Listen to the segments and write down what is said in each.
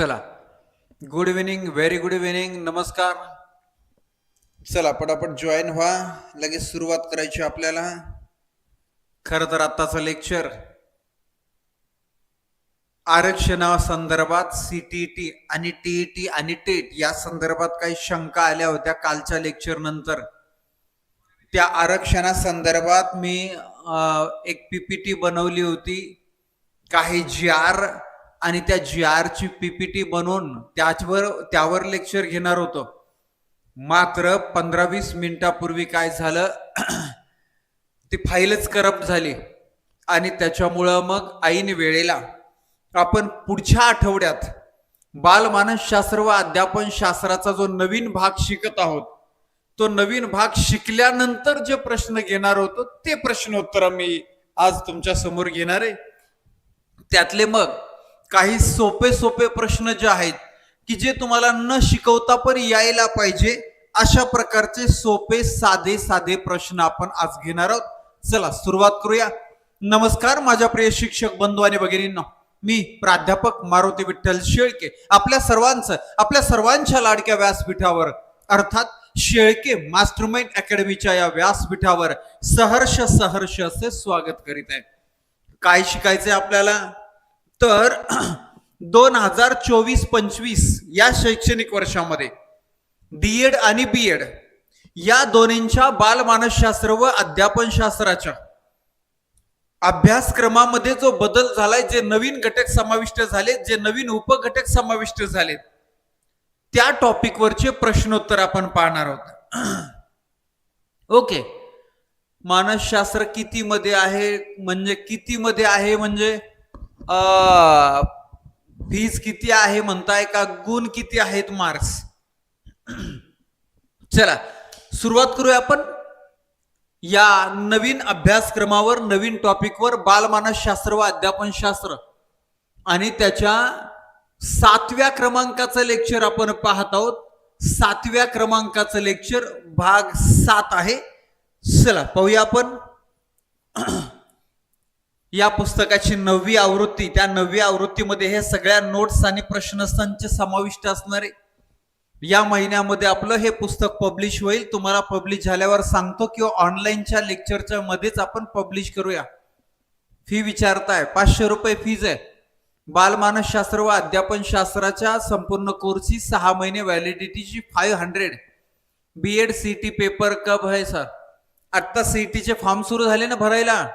चला. Good evening very good evening नमस्कार. चला पटापट जॉईन व्हा. लगेच सुरुवात करायची आपल्याला. खर तर आत्ताचं लेक्चर आरक्षणासंदर्भात सीटीटी आणि टीईटी आणि टेट या संदर्भात काही शंका आल्या होत्या कालच्या लेक्चर नंतर. त्या आरक्षणासंदर्भात मी अ, एक पीपीटी बनवली होती. काही जी आर आणि त्या जी आरची पीपीटी बनवून त्याच्यावर त्यावर लेक्चर घेणार होतो. मात्र पंधरा वीस मिनिटापूर्वी काय झालं? ती फाईलच करप्ट झाली. आणि त्याच्यामुळं मग ऐन वेळेला आपण पुढच्या आठवड्यात बालमानसशास्त्र व अध्यापन शास्त्राचा जो नवीन भाग शिकत आहोत तो नवीन भाग शिकल्यानंतर जे प्रश्न घेणार होतो ते प्रश्नोत्तर मी आज तुमच्यासमोर घेणार आहे. त्यातले मग काही सोपे सोपे प्रश्न जे आहेत की जे तुम्हाला न शिकवता पण यायला पाहिजे अशा प्रकारचे सोपे साधे साधे प्रश्न आपण आज घेणार आहोत. चला सुरुवात करूया. नमस्कार माझ्या प्रिय शिक्षक बंधू आणि भगिनींना. मी प्राध्यापक मारुती विठ्ठल शेळके आपल्या सर्वांचं आपल्या सर्वांच्या लाडक्या व्यासपीठावर अर्थात शेळके मास्टरमाइंड अकॅडमीच्या या व्यासपीठावर सहर्ष सहर्ष असे स्वागत करीत आहे. काय शिकायचंय आपल्याला? तर दोन हजार चोवीस पंचवीस या शैक्षणिक वर्षामध्ये डी एड आणि बी एड या दोन्हींच्या बालमानसशास्त्र व अध्यापनशास्त्राच्या अभ्यासक्रमामध्ये जो बदल झालाय जे नवीन घटक समाविष्ट झाले जे नवीन उपघटक समाविष्ट झालेत त्या टॉपिकवरचे प्रश्नोत्तर आपण पाहणार आहोत. ओके. मानसशास्त्र किती मध्ये आहे? म्हणजे किती मध्ये आहे म्हणजे? फीज किती आहे म्हणताय का? गुण किती आहेत मार्क्स चला सुरुवात करूया आपण. या नवीन अभ्यासक्रमावर नवीन टॉपिकवर बालमानसशास्त्र व अध्यापन शास्त्र आणि त्याच्या सातव्या क्रमांकाचं लेक्चर आपण पाहत आहोत. सातव्या क्रमांकाचं लेक्चर भाग सात आहे. चला पाहूया आपण. या पुस्तकाची नववी आवृत्ती त्या नववी आवृत्तीमध्ये हे सगळ्या नोट्स आणि प्रश्नसंच समाविष्ट असणारे. या महिन्यामध्ये आपलं हे पुस्तक पब्लिश होईल. तुम्हाला पब्लिश झाल्यावर सांगतो किंवा ऑनलाईनच्या लेक्चरच्या मध्येच आपण पब्लिश करूया. फी विचारताय पाचशे रुपये फीज आहे. बालमानसशास्त्र व अध्यापन शास्त्राच्या संपूर्ण कोर्सची सहा महिने व्हॅलिडिटीची five hundred B Ed C T paper कब आहे सर आत्ता सी टीचे फॉर्म सुरू झाले ना भरायला?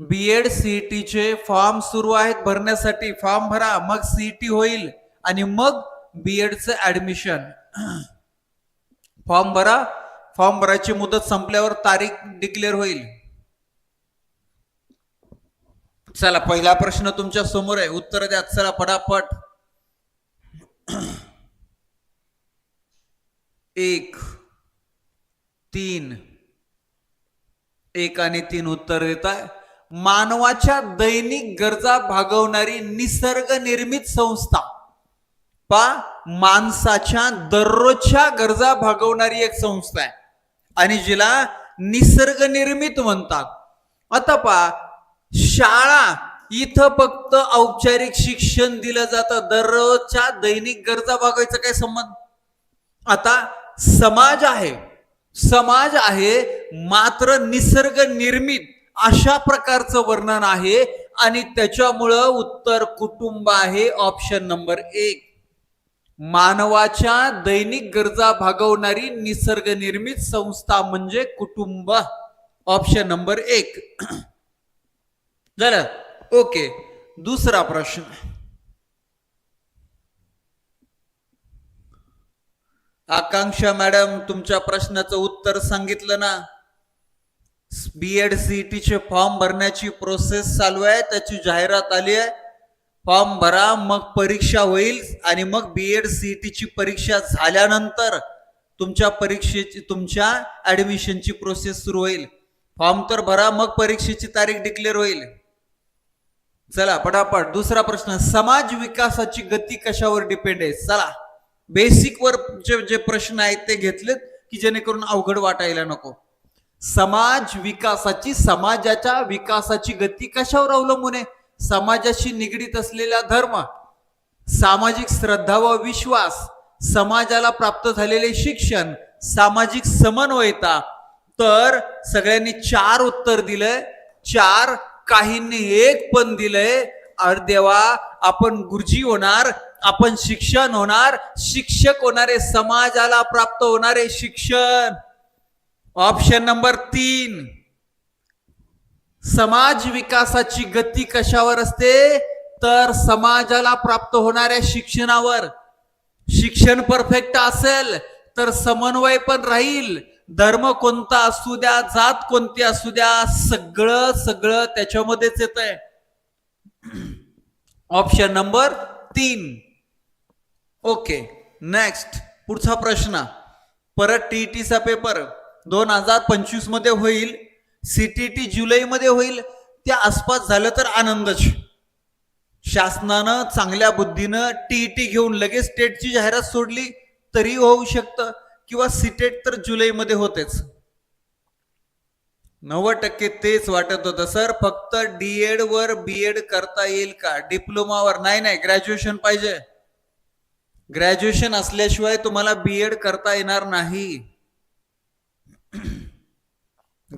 बी एड सीईटीचे फॉर्म सुरू आहेत भरण्यासाठी. फॉर्म भरा मग सीईटी होईल आणि मग बी एडचं ऍडमिशन फॉर्म भरा फॉर्म भरायची मुदत संपल्यावर तारीख डिक्लेअर होईल. चला पहिला प्रश्न तुमच्यासमोर आहे. उत्तर द्या. चला पटापट. एक तीन. एक आणि तीन उत्तर देत आहे मानवाच्या दैनिक गरजा भागवणारी निसर्ग निर्मित संस्था. पा माणसाच्या दररोजच्या गरजा भागवणारी एक संस्था आहे. आणि जिला निसर्ग निर्मित म्हणतात. आता पा शाळा इथं फक्त औपचारिक शिक्षण दिलं जातं. दररोजच्या दैनिक गरजा भागवायचा काय संबंध? आता समाज आहे. समाज आहे मात्र निसर्ग निर्मित. अशा प्रकारचं वर्णन आहे आणि त्याच्यामुळं उत्तर कुटुंब आहे ऑप्शन नंबर एक. मानवाच्या दैनिक गरजा भागवणारी निसर्ग निर्मित संस्था म्हणजे कुटुंब. ऑप्शन नंबर एक. झालं? ओके दुसरा प्रश्न. आकांक्षा मॅडम तुमच्या प्रश्नाचं उत्तर सांगितलं ना? बी एड चे फॉर्म भरण्याची प्रोसेस चालू आहे. त्याची जाहिरात आली आहे. फॉर्म भरा मग परीक्षा होईल आणि मग बी एड ची परीक्षा झाल्यानंतर तुमच्या परीक्षेची तुमच्या ऍडमिशनची प्रोसेस सुरू होईल. फॉर्म तर भरा मग परीक्षेची तारीख डिक्लेअर होईल. चला पटापट. दुसरा प्रश्न. समाज विकासाची गती कशावर डिपेंड आहे? चला. बेसिकवर जे जे प्रश्न आहेत ते घेतलेत की जेणेकरून अवघड वाटायला नको. समाज विकासाची समाजाच्या विकासाची गती कशावर अवलंबून आहे? समाजाशी निगडीत असलेला धर्म सामाजिक श्रद्धा व विश्वास समाजाला प्राप्त झालेले शिक्षण सामाजिक समन्वयता तर सगळ्यांनी चार उत्तर दिलंय. चार काहींनी एक पण दिलंय. अर देवा आपण गुरुजी होणार आपण शिक्षण होणार शिक्षक होणारे समाजाला प्राप्त होणारे शिक्षण. ऑप्शन नंबर तीन. समाज विकासाची गती कशावर असते? तर समाजाला प्राप्त होणाऱ्या शिक्षणावर. शिक्षण परफेक्ट असेल तर समन्वय पण राहील. धर्म कोणता असू द्या जात कोणती असू द्या सगळं सगळं त्याच्यामध्येच येत आहे ऑप्शन नंबर तीन. ओके नेक्स्ट पुढचा प्रश्न. परत टीईटीचा पेपर दोन हजार पंचवीसमध्ये होईल. सीटीटी जुलैमध्ये होईल. त्या आसपास झालं तर आनंदच. शासनानं चांगल्या बुद्धीनं टीईटी घेऊन लगेच स्टेटची जाहिरात सोडली तरी होऊ शकतं. किंवा सीटेट तर जुलैमध्ये होतेच. नव्वद टक्के तेच वाटत होतं सर. फक्त डीएड वर बीएड करता येईल का? डिप्लोमावर नाही नाही. ग्रॅज्युएशन पाहिजे. ग्रॅज्युएशन असल्याशिवाय तुम्हाला बीएड करता येणार नाही.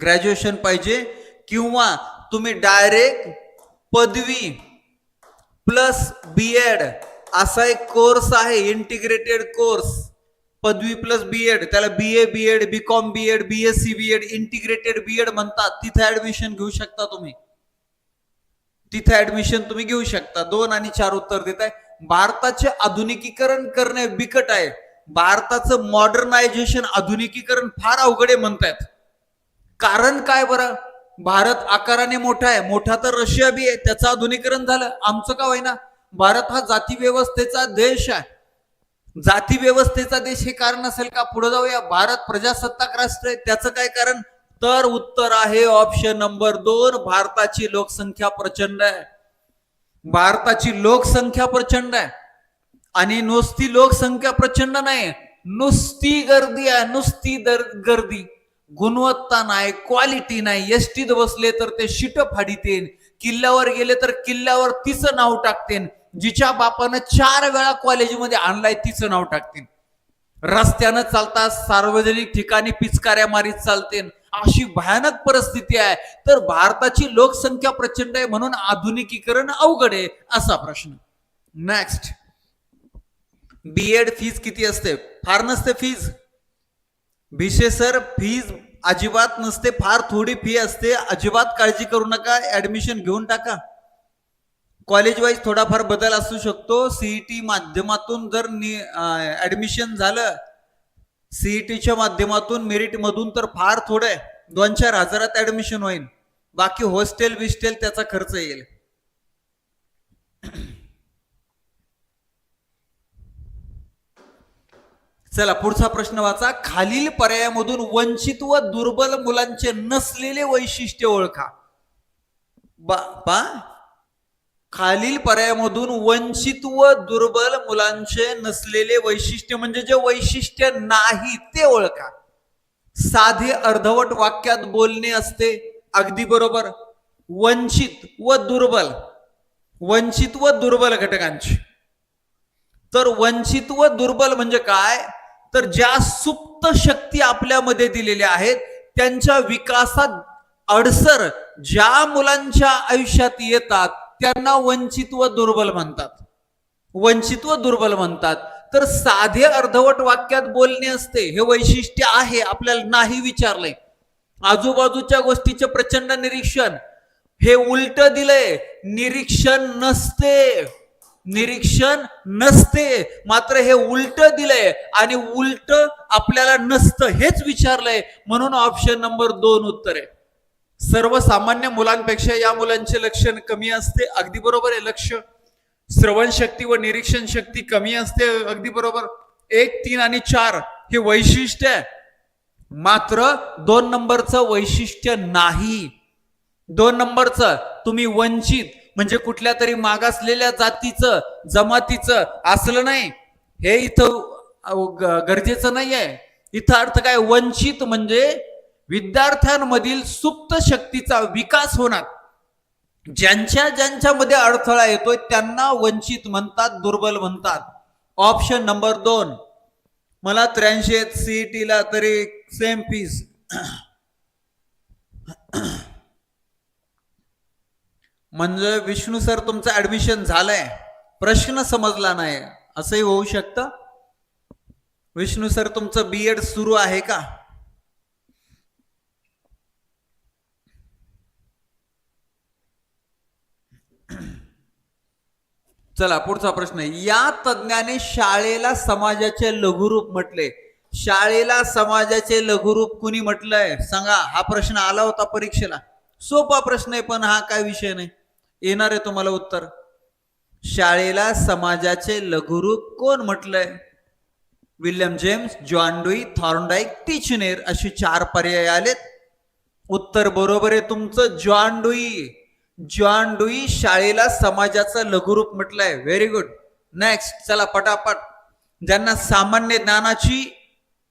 ग्रॅज्युएशन पाहिजे किंवा तुम्ही डायरेक्ट पदवी प्लस बीएड असा एक कोर्स आहे इंटिग्रेटेड कोर्स पदवी प्लस बीएड त्याला B A B Ed B com B Ed B S C B Ed integrated B Ed म्हणतात. तिथे ऍडमिशन घेऊ शकता तुम्ही. तिथे ऍडमिशन तुम्ही घेऊ शकता. दोन आणि चार उत्तर देत आहे. भारताचे आधुनिकीकरण करणे बिकट आहे. भारताचं मॉडर्नायझेशन आधुनिकीकरण फार अवघड आहे म्हणतायत. कारण काय बरं? भारत आकाराने मोठा आहे. मोठा तर रशिया बी आहे. त्याचं आधुनिकरण झालं. आमचं का होईना? भारत हा जाती व्यवस्थेचा देश आहे. जाती व्यवस्थेचा देश हे कारण असेल का? पुढे जाऊया. भारत प्रजासत्ताक राष्ट्र आहे. त्याचं काय कारण? तर उत्तर आहे ऑप्शन नंबर दोन. भारताची लोकसंख्या प्रचंड आहे. भारताची लोकसंख्या प्रचंड आहे. आणि नुसती लोकसंख्या प्रचंड नाही. नुसती गर्दी आहे. नुसती दर गर्दी. गुणवत्ता नाही क्वालिटी नाही. एसटीत बसले तर ते शिट फाडितेन. किल्ल्यावर गेले तर किल्ल्यावर तिचं नाव टाकतेन. जिच्या बापानं चार वेळा कॉलेजमध्ये आणलाय तिचं नाव टाकतेन. रस्त्यानं चालता सार्वजनिक ठिकाणी पिचकाऱ्या मारीत चालतेन. अशी भयानक परिस्थिती आहे. तर भारताची लोकसंख्या प्रचंड आहे म्हणून आधुनिकीकरण अवघड आहे असा प्रश्न. नेक्स्ट बी एड फीज किती असते? फार नसते फीज भिशे सर फीज अजिबात नसते फार थोडी फी असते. अजिबात काळजी करू नका ऍडमिशन घेऊन टाका. कॉलेज वाईज थोडाफार बदल असू शकतो. सीईटी माध्यमातून जर ऍडमिशन झालं सीईटीच्या माध्यमातून मेरिट मधून तर फार थोडं आहे. दोन चार हजारात ऍडमिशन होईल. बाकी हॉस्टेल बिस्टेल त्याचा खर्च येईल. चला पुढचा प्रश्न वाचा. खालील पर्यायामधून वंचित व दुर्बल मुलांचे नसलेले वैशिष्ट्य ओळखा. बा पा. खालील पर्यायामधून वंचित व दुर्बल मुलांचे नसलेले वैशिष्ट्य म्हणजे जे वैशिष्ट्य नाही ते ओळखा. साधे अर्धवट वाक्यात बोलणे असते अगदी बरोबर. वंचित व दुर्बल. वंचित व दुर्बल घटकांची. तर वंचित व दुर्बल म्हणजे काय? तर ज्या सुप्त शक्ती आपल्यामध्ये दिलेल्या आहेत त्यांच्या विकासात अडसर ज्या मुलांच्या आयुष्यात येतात त्यांना वंचित व दुर्बल म्हणतात. वंचित व दुर्बल म्हणतात. तर साधे अर्धवट वाक्यात बोलणे असते हे वैशिष्ट्य आहे आपल्याला नाही विचारले. आजूबाजूच्या गोष्टीचे प्रचंड निरीक्षण. हे उलट दिलंय निरीक्षण नसते. निरीक्षण नसते. मात्र हे उलट दिलंय आणि उलट आपल्याला नसतं हेच विचारलंय. म्हणून ऑप्शन नंबर दोन उत्तर आहे. सर्वसामान्य मुलांपेक्षा या मुलांचे लक्षण कमी असते अगदी बरोबर आहे लक्ष. श्रवण शक्ती व निरीक्षण शक्ती कमी असते अगदी बरोबर. एक तीन आणि चार हे वैशिष्ट्य आहे. मात्र दोन नंबरचं वैशिष्ट्य नाही. दोन नंबरचं तुम्ही वंचित. म्हणजे कुठल्या तरी मागासलेल्या जातीचं जमातीचं असलं नाही. हे इथं गरजेचं नाही आहे इथं अर्थ काय? वंचित म्हणजे विद्यार्थ्यांमधील सुप्त शक्तीचा विकास होणार. ज्यांच्या ज्यांच्यामध्ये अडथळा येतोय त्यांना वंचित म्हणतात दुर्बल म्हणतात. ऑप्शन नंबर दोन. मला त्र्याऐंशी आहेत सीईटी ला तरी सेम फीस म्हणजे विष्णू सर तुमचं ऍडमिशन झालंय. प्रश्न समजला नाही. असंही होऊ शकतं? विष्णू सर तुमचं बी एड सुरू आहे का? चला पुढचा प्रश्न या तज्ज्ञाने शाळेला समाजाचे लघुरूप म्हटले. शाळेला समाजाचे लघुरूप कुणी म्हटलंय? सांगा हा प्रश्न आला होता परीक्षेला. सोपा प्रश्न आहे पण हा काय विषय नाही. येणार आहे तुम्हाला उत्तर? शाळेला समाजाचे लघुरूप कोण म्हटलंय? William James John Dewey Thorndike Titchener असे चार पर्याय आलेत. उत्तर बरोबर आहे तुमचं जॉन डुई. शाळेला समाजाचं लघुरूप म्हटलंय. व्हेरी गुड नेक्स्ट चला पटापट. ज्यांना सामान्य ज्ञानाची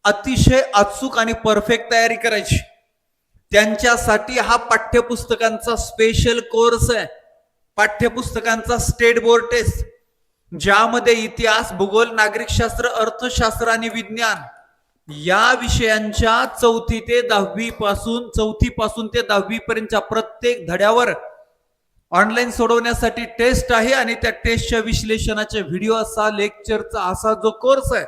अतिशय अचूक आणि परफेक्ट तयारी करायची त्यांच्यासाठी हा पाठ्यपुस्तकांचा स्पेशल कोर्स आहे. पाठ्यपुस्तकांचा स्टेट बोर्ड टेस्ट ज्यामध्ये इतिहास भूगोल नागरिकशास्त्र अर्थशास्त्र आणि विज्ञान या विषयांच्या चौथी ते दहावी पासून चौथी पासून ते दहावी पर्यंतच्या प्रत्येक धड्यावर ऑनलाईन सोडवण्यासाठी टेस्ट आहे आणि त्या टेस्टच्या विश्लेषणाचे व्हिडिओ असा लेक्चरचा असा जो कोर्स आहे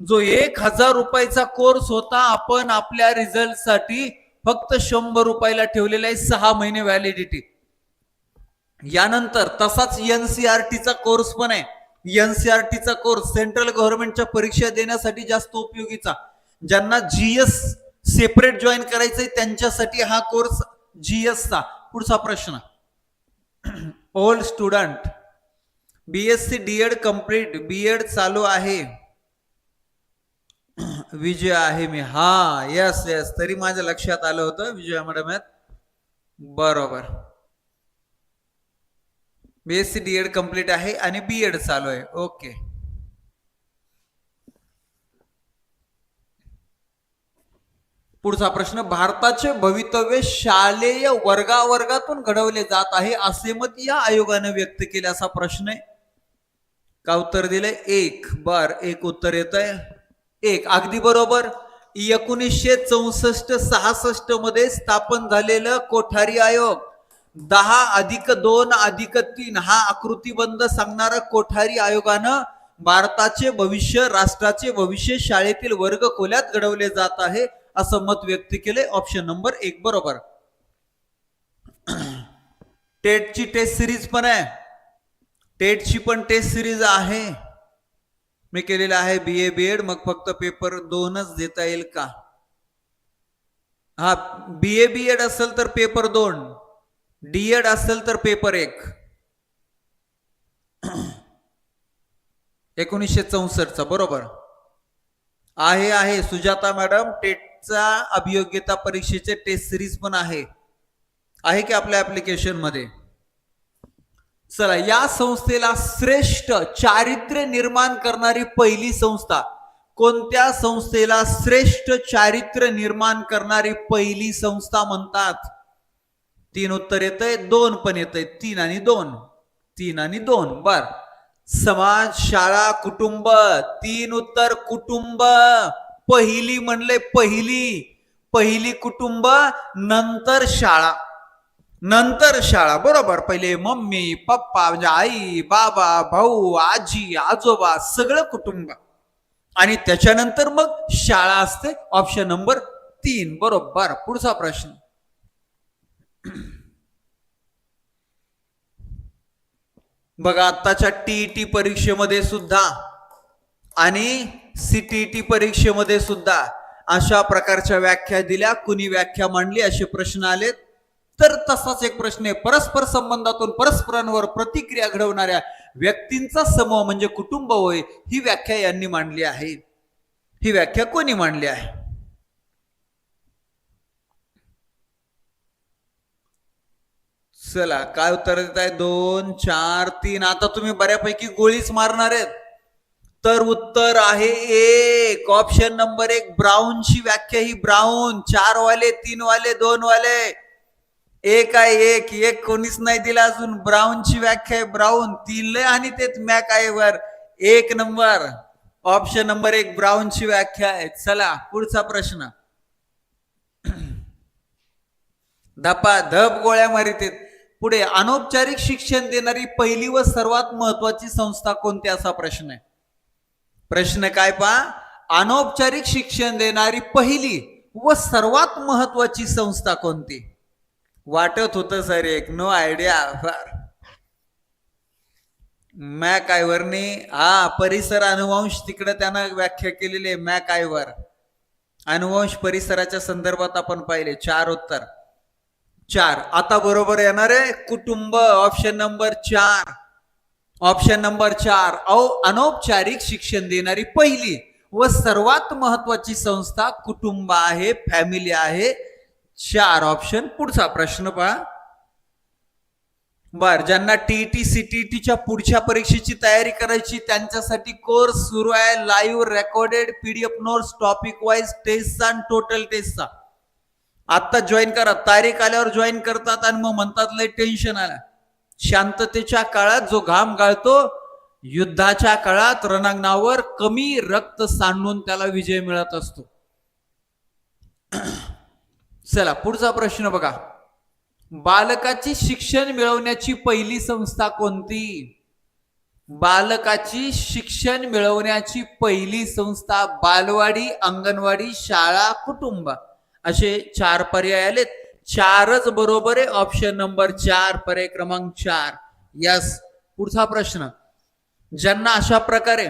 जो एक हजार रुपयाचा कोर्स होता आपण आपल्या रिझल्टसाठी फक्त शंभर रुपयाला ठेवलेला आहे सहा महिने व्हॅलिडिटी यानंतर तसाच एनसीआरटीचा कोर्स पण आहे. एनसीआरटीचा कोर्स सेंट्रल गव्हर्नमेंटच्या परीक्षा देण्यासाठी जास्त उपयोगीचा. ज्यांना जीएस सेपरेट जॉईन करायचंय त्यांच्यासाठी हा कोर्स जीएसचा पुढचा प्रश्न. Old student BSc D Ed complete B Ed चालू आहे. विजय आहे मी. हा यस यस तरी माझ्या लक्षात आलं होतं विजया मॅडम बरोबर. B S C D Ed complete आहे आणि बी एड चालू आहे. ओके पुढचा प्रश्न भारताचे भवितव्य शालेय वर्गावर्गातून घडवले जात आहे असे मत या आयोगाने व्यक्त केले असा प्रश्न आहे. का उत्तर दिलंय एक. बर एक उत्तर येत आहे एक. अगदी बरोबर. एकोणीसशे चौसष्ट सहासष्टमध्ये स्थापन झालेलं कोठारी आयोग. दहा अधिक दोन अधिक तीन हा आकृतीबंध सांगणारा कोठारी आयोगानं भारताचे भविष्य राष्ट्राचे भविष्य शाळेतील वर्ग खोल्यात घडवले जात आहे असं मत व्यक्त केले ऑप्शन नंबर एक बरोबर. टेटची टेस्ट सिरीज पण आहे. टेटची पण टेस्ट सिरीज आहे. मी केलेलं आहे बी ए बी एड मग फक्त पेपर दोनच देता येईल का? हा बी ए बी एड असेल तर पेपर दोन. डीएड असेल तर पेपर एक. एकोणीसशे चौसष्टचा बरोबर? आहे आहे. सुजाता मॅडम टेटचा अभियोग्यता परीक्षेचे टेस्ट सिरीज पण आहे. आहे की आपल्या ऍप्लिकेशनमध्ये? चला या संस्थेला श्रेष्ठ चारित्र्य निर्माण करणारी पहिली संस्था. कोणत्या संस्थेला श्रेष्ठ चारित्र्य निर्माण करणारी पहिली संस्था म्हणतात? तीन उत्तर येत आहे दोन पण येत आहे तीन आणि दोन. तीन आणि दोन. बर. समाज शाळा कुटुंब. तीन उत्तर कुटुंब. पहिली म्हणले पहिली. पहिली कुटुंब नंतर शाळा. नंतर शाळा. बरोबर. पहिले मम्मी पप्पा म्हणजे आई बाबा भाऊ आजी आजोबा सगळं कुटुंब. आणि त्याच्यानंतर मग शाळा असते. ऑप्शन नंबर तीन. बरोबर. पुढचा प्रश्न. बघा आत्ताच्या टीईटी परीक्षेमध्ये सुद्धा आणि सीटीईटी परीक्षेमध्ये सुद्धा अशा प्रकारच्या व्याख्या दिल्या. कुणी व्याख्या मांडली असे प्रश्न आलेत. तर तसाच एक प्रश्न आहे. परस्पर संबंधातून परस्परांवर प्रतिक्रिया घडवणाऱ्या व्यक्तींचा समूह म्हणजे कुटुंब होय ही व्याख्या यांनी मांडली आहे. ही व्याख्या कोणी मांडली आहे? चला काय उत्तर देत आहे? दोन चार तीन. आता तुम्ही बऱ्यापैकी गोळीच मारणार आहेत. तर उत्तर आहे एक. ऑप्शन नंबर एक ब्राऊनची व्याख्या ही ब्राऊन चार वाले तीन वाले दोन वाले एक आहे एक. एक कोणीच नाही दिला अजून. ब्राऊनची व्याख्या आहे ब्राऊन तीन लय आणि तेच मॅक आहे वर एक नंबर. ऑप्शन नंबर एक ब्राऊनची व्याख्या आहे. चला पुढचा प्रश्न. धपा धप गोळ्या मारित पुढे अनौपचारिक शिक्षण देणारी पहिली व सर्वात महत्वाची संस्था कोणती असा प्रश्न आहे? प्रश्न काय पा अनौपचारिक शिक्षण देणारी पहिली व सर्वात महत्वाची संस्था कोणती? वाटत होतं सर एक. नो आयडिया फार. मॅक आयवरनी हा परिसर अनुवंश तिकडे त्यानं व्याख्या केलेली आहे मॅक आयवर अनुवंश परिसराच्या संदर्भात आपण पाहिले चार उत्तर. चार. आता बरोबर येणार आहे. कुटुंब ऑप्शन नंबर चार. ऑप्शन नंबर चार. औ अनौपचारिक शिक्षण देणारी पहिली व सर्वात महत्वाची संस्था कुटुंब आहे फॅमिली आहे. चार ऑप्शन पुढचा प्रश्न पहा. बर ज्यांना टीईटी सीटीईटीच्या पुढच्या परीक्षेची तयारी करायची त्यांच्यासाठी कोर्स सुरू आहे. Live recorded PDF notes topic wise टेस्टचा आणि टोटल टेस्टचा आत्ता जॉईन करा. तारीख आल्यावर जॉईन करतात आणि मग म्हणतात लय टेन्शन आलं. शांततेच्या काळात जो घाम गाळतो युद्धाच्या काळात रणांगणावर कमी रक्त सांडून त्याला विजय मिळत असतो. चला पुढचा प्रश्न बघा. बालकाची शिक्षण मिळवण्याची पहिली संस्था कोणती? बालकाची शिक्षण मिळवण्याची पहिली संस्था बालवाडी अंगणवाडी शाळा कुटुंब. असे चार पर्याय आलेत. चारच बरोबर आहे. ऑप्शन नंबर चार पर्याय क्रमांक चार. यस पुढचा प्रश्न. ज्यांना अशा प्रकारे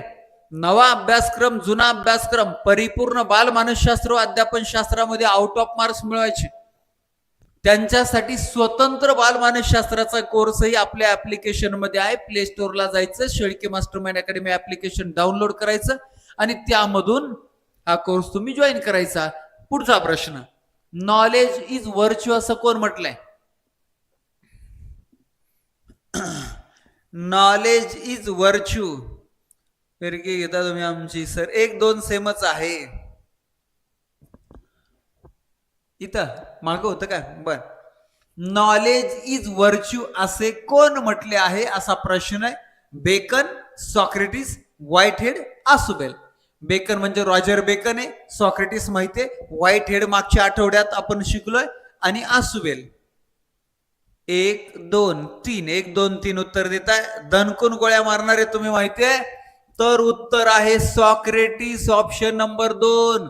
नवा अभ्यासक्रम जुना अभ्यासक्रम परिपूर्ण बालमानसशास्त्र व अध्यापन शास्त्रामध्ये आउट ऑफ मार्क्स मिळवायचे त्यांच्यासाठी स्वतंत्र बालमानसशास्त्राचा कोर्सही आपल्या ऍप्लिकेशनमध्ये आहे. प्ले स्टोअरला जायचं Shelke master mind academy application download करायचं आणि त्यामधून हा कोर्स तुम्ही जॉईन करायचा. पुढचा प्रश्न. नॉलेज इज व्हर्च्यू असं कोण म्हटलंय? नॉलेज इज व्हर्च्यू फिरकी घेता तुम्ही आमची सर एक दोन सेमच आहे. इथं मागं होतं काय? बर. नॉलेज इज व्हर्च्यू असे कोण म्हटले आहे? असा प्रश्न आहे. Bacon Socrates Whitehead Ausubel. Bacon म्हणजे रॉजर बेकन आहे सॉक्रेटिस माहिती व्हाईट हेड मागच्या आठवड्यात आपण शिकलोय आणि आसुवेल एक दोन तीन एक दोन तीन उत्तर देताय. दणकून गोळ्या मारणारे तुम्ही माहिती आहे तर उत्तर आहे सॉक्रेटिस ऑप्शन नंबर दोन.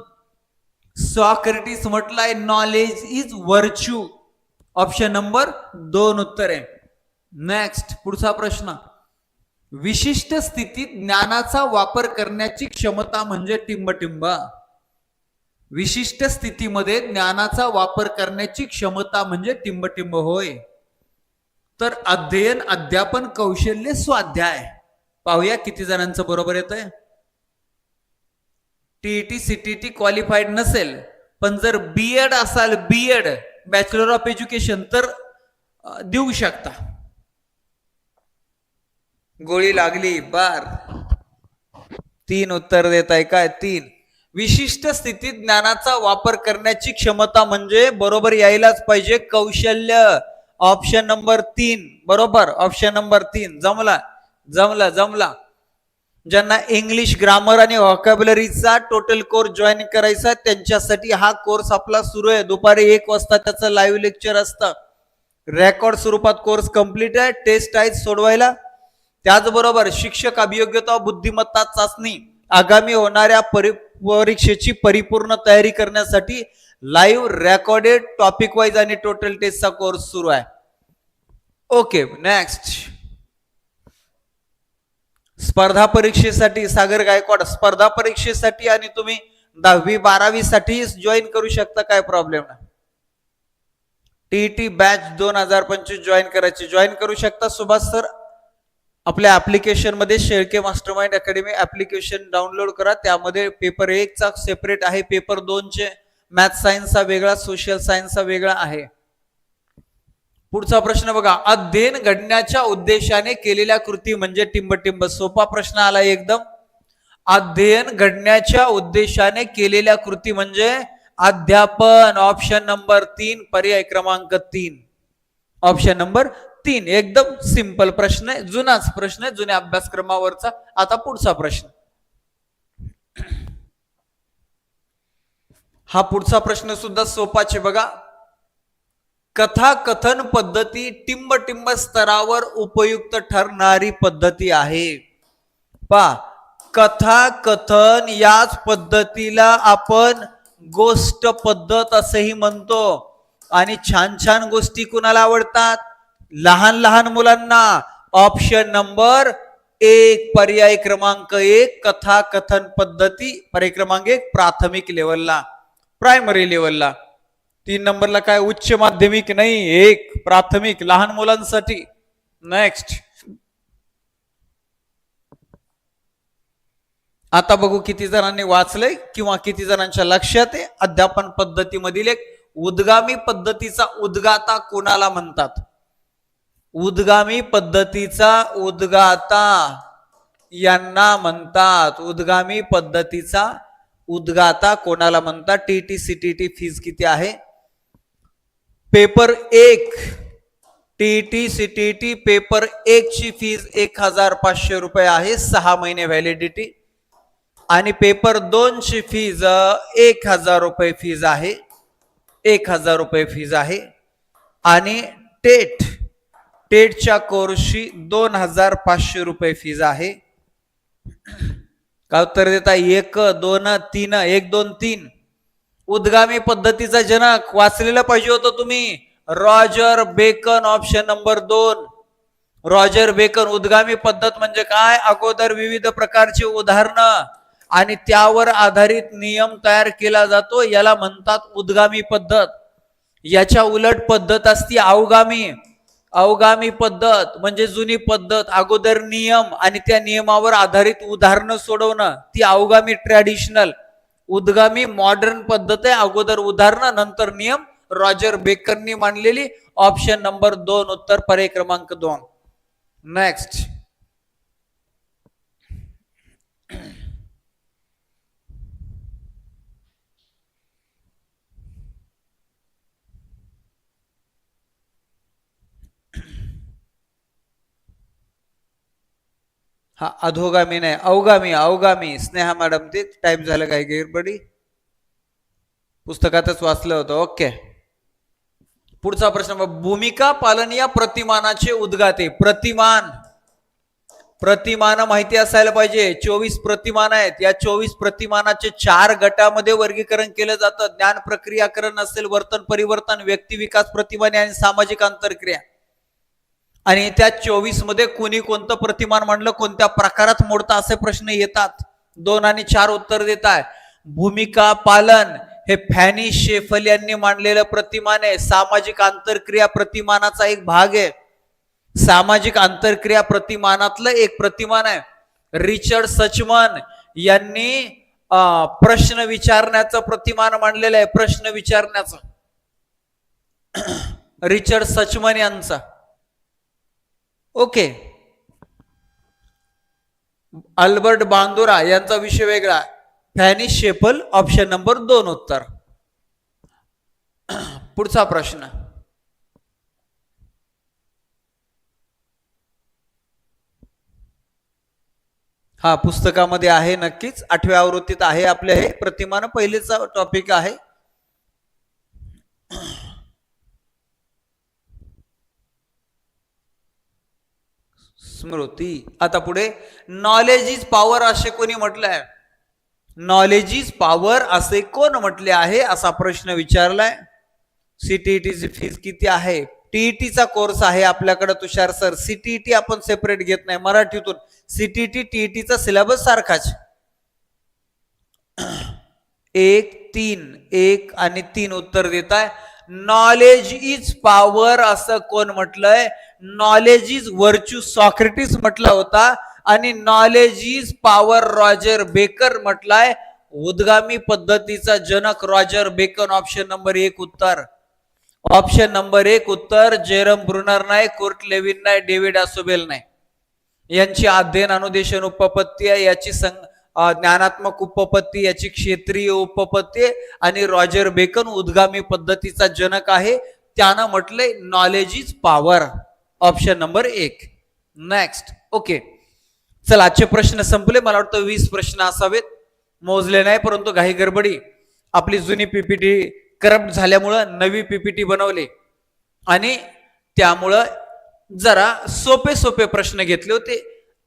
सॉक्रेटिस म्हटलंय knowledge is virtue option number दोन उत्तर आहे. नेक्स्ट पुढचा प्रश्न. विशिष्ट स्थितीत ज्ञानाचा वापर करण्याची क्षमता म्हणजे टिंबटिंबा. विशिष्ट स्थितीमध्ये ज्ञानाचा वापर करण्याची क्षमता म्हणजे टिंबटिंब होय. तर अध्ययन अध्यापन कौशल्य स्वाध्याय. पाहूया किती जणांचं बरोबर येत आहे टीईटी सीटीटी क्वालिफाईड नसेल पण जर बीएड असाल बीएड बॅचलर ऑफ एज्युकेशन तर देऊ शकता. गोळी लागली बार. तीन उत्तर देत आहे काय? तीन. विशिष्ट स्थितीत ज्ञानाचा वापर करण्याची क्षमता म्हणजे बरोबर यायलाच पाहिजे कौशल्य. ऑप्शन नंबर तीन. बरोबर? ऑप्शन नंबर तीन. जमला? जमला जमला. ज्यांना इंग्लिश ग्रामर आणि व्हॉकॅब्युलरीचा टोटल कोर्स जॉईन करायचा त्यांच्यासाठी हा कोर्स आपला सुरू आहे. दुपारी एक वाजता त्याचं लाईव्ह लेक्चर असतं. रेकॉर्ड स्वरूपात कोर्स कंप्लीट आहे. टेस्ट आहेत सोडवायला. त्याचबरोबर शिक्षक अभियोग्यता बुद्धिमत्ता चाचणी आगामी होणाऱ्या परी परीक्षेची परिपूर्ण तयारी करण्यासाठी लाईव्ह रेकॉर्डेड टॉपिक वाईज आणि टोटल टेस्टचा कोर्स सुरू आहे. ओके नेक्स्ट स्पर्धा परीक्षेसाठी सागर गायकवाड स्पर्धा परीक्षेसाठी आणि तुम्ही दहावी बारावी साठी जॉईन करू शकता काय प्रॉब्लेम नाही. टीईटी बॅच दोन हजार पंचवीस जॉईन करायची. जॉईन करू शकता सुभाष सर आपल्या ऍप्लिकेशनमध्ये Shelke master mind academy application download करा. त्यामध्ये पेपर एकचा सेपरेट आहे. पेपर दोनचे मॅथ सायन्सचा वेगळा सोशल सायन्सचा वेगळा आहे. पुढचा प्रश्न बघा. अध्ययन घडण्याच्या उद्देशाने केलेल्या कृती म्हणजे टिंबटिंब. सोपा प्रश्न आला एकदम. अध्ययन घडण्याच्या उद्देशाने केलेल्या कृती म्हणजे अध्यापन. ऑप्शन नंबर तीन पर्याय क्रमांक तीन. ऑप्शन नंबर तीन एकदम सिंपल प्रश्न आहे जुनाच प्रश्न आहे जुन्या अभ्यासक्रमावरचा आता पुढचा प्रश्न. हा पुढचा प्रश्न सुद्धा सोपाचे बघा. कथा कथन पद्धती टिंब टिंब स्तरावर उपयुक्त ठरणारी पद्धती आहे. पा कथा कथन याच पद्धतीला आपण गोष्ट पद्धत असेही म्हणतो. आणि छान छान गोष्टी कुणाला आवडतात? लहान लहान मुलांना ऑप्शन नंबर एक पर्याय क्रमांक एक कथा कथन पद्धती पर्याय क्रमांक एक प्राथमिक लेवलला प्रायमरी लेवलला. तीन नंबरला काय उच्च माध्यमिक नाही एक प्राथमिक लहान मुलांसाठी. नेक्स्ट आता बघू किती जणांनी वाचलंय किंवा किती जणांच्या लक्षात आहे. अध्यापन पद्धतीमधील एक उद्गामी पद्धतीचा उद्गाता कोणाला म्हणतात? उद्गामी पद्धतीचा उद्गाता यांना म्हणतात. उद्गामी पद्धतीचा उद्गाता कोणाला म्हणतात? T T C T T fees किती आहे? पेपर एक. T T C T T paper एक ची फीज एक हजार पाचशे रुपये आहे. सहा महिने व्हॅलिडिटी आणि पेपर दोन ची फीज एक हजार रुपये फीज आहे. एक हजार रुपये फीज आहे. आणि टेट. टेटच्या कोर्सची दोन हजार पाचशे रुपये फीज आहे. का उत्तर देता एक दोन तीन एक दोन तीन. उद्गामी पद्धतीचा जनक वाचलेलं पाहिजे होतं तुम्ही. रॉजर बेकन ऑप्शन नंबर दोन. रॉजर बेकन उद्गामी पद्धत म्हणजे काय? अगोदर विविध प्रकारची उदाहरणं आणि त्यावर आधारित नियम तयार केला जातो. याला म्हणतात उद्गामी पद्धत. याच्या उलट पद्धत असती अवगामी. अवगामी पद्धत म्हणजे जुनी पद्धत अगोदर नियम आणि त्या नियमावर आधारित उदाहरणं सोडवणं ती अवगामी ट्रॅडिशनल उद्गामी मॉडर्न पद्धत आहे. अगोदर उदाहरणं नंतर नियम. रॉजर बेकरनी मांडलेली. ऑप्शन नंबर दोन उत्तर पर्याय क्रमांक दोन. नेक्स्ट हा अधोगामी नाही अवगामी अवगामी. स्नेहा मॅडम ते टाईप झालं काय गैरबडी पुस्तकातच वाचलं होतं. ओके. पुढचा प्रश्न भूमिका पालन या प्रतिमानाचे उद्गाते प्रतिमान. प्रतिमान माहिती असायला पाहिजे. चोवीस प्रतिमान आहेत. या चोवीस प्रतिमानाचे चार गटामध्ये वर्गीकरण केलं जातं. ज्ञान प्रक्रियाकरण असेल वर्तन परिवर्तन व्यक्ती विकास प्रतिमान आणि सामाजिक आंतरक्रिया आणि त्या चोवीसमध्ये कोणी कोणतं प्रतिमान म्हणलं कोणत्या प्रकारात मोडतं असे प्रश्न येतात. दोन आणि चार उत्तर देत आहे. भूमिका पालन हे फॅनी शेफल यांनी मांडलेलं प्रतिमान आहे. सामाजिक आंतरक्रिया प्रतिमानाचा एक भाग आहे. सामाजिक आंतरक्रिया प्रतिमानातलं एक प्रतिमान आहे. रिचर्ड सचमन यांनी प्रश्न विचारण्याचं प्रतिमान मांडलेलं आहे. प्रश्न विचारण्याचं. रिचर्ड सचमन यांचा. ओके. अल्बर्ट बांदुरा यांचा विषय वेगळा. फॅनी शेपल ऑप्शन नंबर दोन उत्तर. पुढचा प्रश्न. हा पुस्तकामध्ये आहे नक्कीच. आठव्या आवृत्तीत आहे आपल्या हे. प्रतिमान पहिलेचा टॉपिक आहे. स्मृती. आता पुढे नॉलेज इज पॉवर असे कोणी म्हटलंय? नॉलेज इज पॉवर असे कोण म्हटले आहे? असा प्रश्न विचारलाय. सीटीईटीची फीज किती आहे? टीईटीचा कोर्स आहे आपल्याकडे तुषार सर. सीटीईटी आपण सेपरेट घेत नाही मराठीतून. सीटीईटी टीईटीचा सिलेबस सारखाच. एक तीन. एक आणि तीन उत्तर देत आहे नॉलेज इज पॉवर असं कोण म्हटलंय? नॉलेज इज व्हर्च्यू सॉक्रेटिस म्हटला होता आणि knowledge is power Roger Baker म्हटलाय. उद्गामी पद्धतीचा जनक रॉजर बेकन ऑप्शन नंबर एक उत्तर. ऑप्शन नंबर एक उत्तर. जेरम ब्रुनर नाही कोर्ट लेविन नाही डेव्हिड असोबेल नाही. यांची अध्ययन अनुदेशन उपपत्ती आहे. याची संग ज्ञानात्मक उपपत्ती याची क्षेत्रीय उपपत्ती आणि रॉजर बेकन उद्गामी पद्धतीचा जनक आहे. त्यानं म्हटलंय knowledge is power option number एक. नेक्स्ट ओके चला आजचे प्रश्न संपले. मला वाटतं वीस प्रश्न असावेत. मोजले नाही परंतु घाई गडबडी. आपली जुनी पीपीटी करप्ट झाल्यामुळं नवी पीपीटी बनवली. आणि त्यामुळं जरा सोपे सोपे प्रश्न घेतले होते.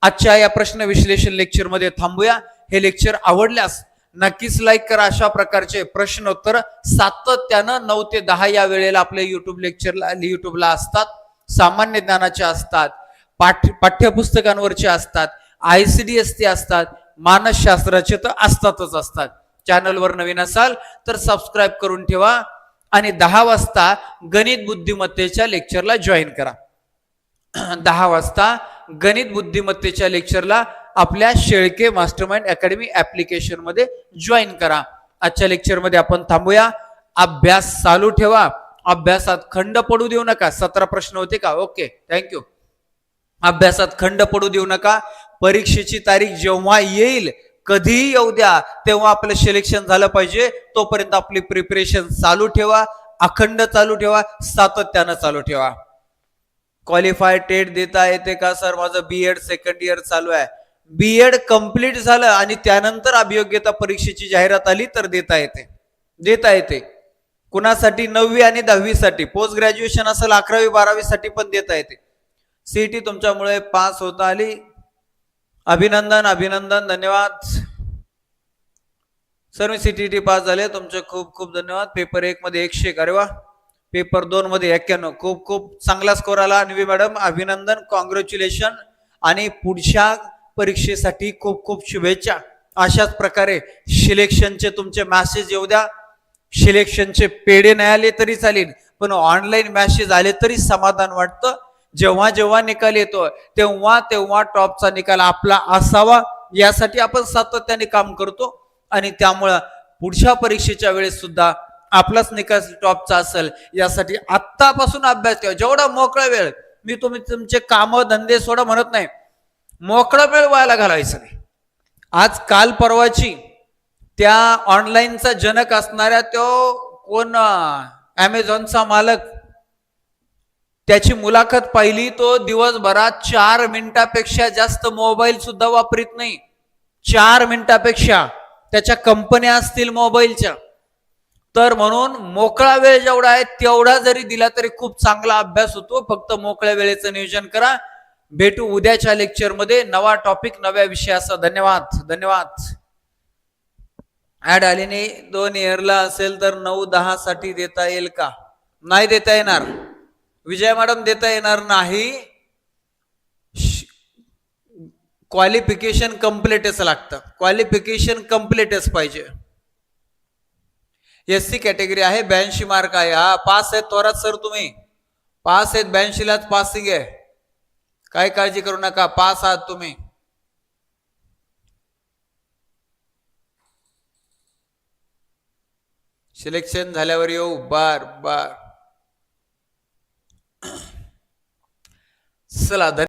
आजच्या या प्रश्न विश्लेषण लेक्चरमध्ये थांबूया. हे लेक्चर आवडल्यास नक्कीच लाईक करा. अशा प्रकारचे प्रश्न उत्तर सातत्यानं नऊ ते दहा या वेळेला आपल्या युट्यूब लेक्चरला युट्यूबला असतात. सामान्य ज्ञानाचे असतात पाठ्य पाठ्यपुस्तकांवरचे असतात आय सी डी एस असतात मानसशास्त्राचे तर असतातच असतात. चॅनलवर नवीन असाल तर सबस्क्राईब करून ठेवा आणि दहा वाजता गणित बुद्धिमत्तेच्या लेक्चरला जॉईन करा. दहा वाजता गणित बुद्धिमत्तेच्या लेक्चरला आपल्या शेळके मास्टरमाइंड अकॅडमी ॲप्लिकेशनमध्ये जॉईन करा. आजच्या लेक्चरमध्ये आपण थांबूया. अभ्यास चालू ठेवा. अभ्यासात खंड पडू देऊ नका. सतरा प्रश्न होते का? ओके थँक्यू अभ्यासात खंड पडू देऊ नका. परीक्षेची तारीख जेव्हा येईल कधीही येऊ द्या तेव्हा आपलं सिलेक्शन झालं पाहिजे. तोपर्यंत आपली प्रिपरेशन चालू ठेवा अखंड चालू ठेवा सातत्यानं चालू ठेवा. क्वालिफाय टेट देता येते का सर माझं बी एड सेकंड इयर चालू आहे. बी एड कंप्लीट झालं आणि त्यानंतर अभियोग्यता परीक्षेची जाहिरात आली तर देता येते. देता येते. कुणासाठी? नववी आणि दहावीसाठी. पोस्ट ग्रॅज्युएशन असेल अकरावी बारावीसाठी पण देता येते. सीईटी तुमच्यामुळे पास होता आली. अभिनंदन अभिनंदन धन्यवाद. सर मी सीटीटी पास झाले. तुमचे खूप खूप धन्यवाद. पेपर एक मध्ये एकशे अरे वा. पेपर दोन मध्ये एक्क्याण्णव. खूप खूप चांगला स्कोर आला अन्वी मॅडम अभिनंदन कॉंग्रॅच्युलेशन आणि पुढच्या परीक्षेसाठी खूप खूप शुभेच्छा. अशाच प्रकारे सिलेक्शनचे तुमचे मॅसेज येऊ द्या. सिलेक्शनचे पेढे नाही आले तरी चालेल पण ऑनलाईन मॅसेज आले तरी समाधान वाटतं. जेव्हा जेव्हा निकाल येतो तेव्हा तेव्हा टॉपचा निकाल आपला असावा यासाठी आपण सातत्याने काम करतो. आणि त्यामुळं पुढच्या परीक्षेच्या वेळेस सुद्धा आपलाच निकाल टॉपचा असेल यासाठी आत्तापासून अभ्यास ठेवा. जेवढा मोकळा वेळ मी तुम्ही तुमचे काम धंदे सोडा म्हणत नाही. मोकळा वेळ व्हायला घालायचं नाही. आज काल परवाची त्या ऑनलाईनचा जनक असणाऱ्या तो कोण अमेझॉनचा मालक त्याची मुलाखत पाहिली तो दिवसभरात चार मिनिटापेक्षा जास्त मोबाईल सुद्धा वापरीत नाही. चार मिनिटापेक्षा. त्याच्या कंपन्या असतील मोबाईलच्या. तर म्हणून मोकळा वेळ जेवढा आहे तेवढा जरी दिला तरी खूप चांगला अभ्यास होतो. फक्त मोकळ्या वेळेचं नियोजन करा. भेटू उद्याच्या लेक्चरमध्ये नवा टॉपिक नव्या विषयाचा. धन्यवाद. धन्यवाद. ऍड आली नाही दोन इयरला असेल तर नऊ दहा साठी देता येईल का? नाही देता येणार. विजय मॅडम देता येणार नाही. क्वालिफिकेशन कम्प्लीटच लागतं. क्वालिफिकेशन कम्प्लीटच पाहिजे. एस सी कॅटेगरी आहे ब्याऐंशी मार्क आहे. हा पास आहेत त्वरात सर तुम्ही. पास आहेत ब्याऐंशीलाच पासिंग आहे. काय काळजी करू नका पास आहात तुम्ही. सिलेक्शन झाल्यावर येऊ. बार बार. चला धन्य-